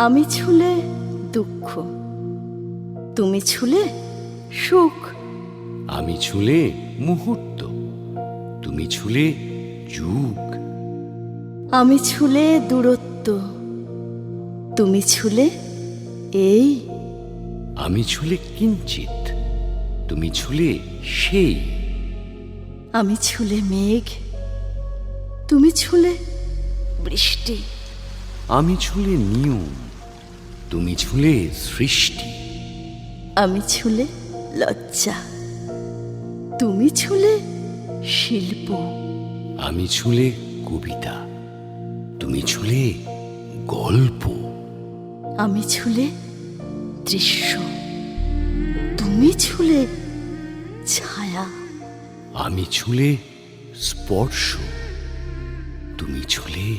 আমি ছুলে দুঃখ তুমি ছুলে সুখ। আমি ছুলে মুহূর্ত তুমি ছুলে যুগ। আমি ছুলে দূরত্ব তুমি ছুলে এই। আমি ছুলে কিঞ্চিত তুমি ছুলে সেই। আমি ছুলে মেঘ তুমি ছুলে বৃষ্টি। আমি ছুলে নিয়ম তুমি ছুলে সৃষ্টি। আমি ছুলে লজ্জা। তুমি ছুলে শিল্প। আমি ছুলে কবিতা। তুমি ছুলে গল্প। আমি ছুলে দৃশ্য। তুমি ছুলে ছায়া। আমি ছুলে স্পর্শ। তুমি ছুলে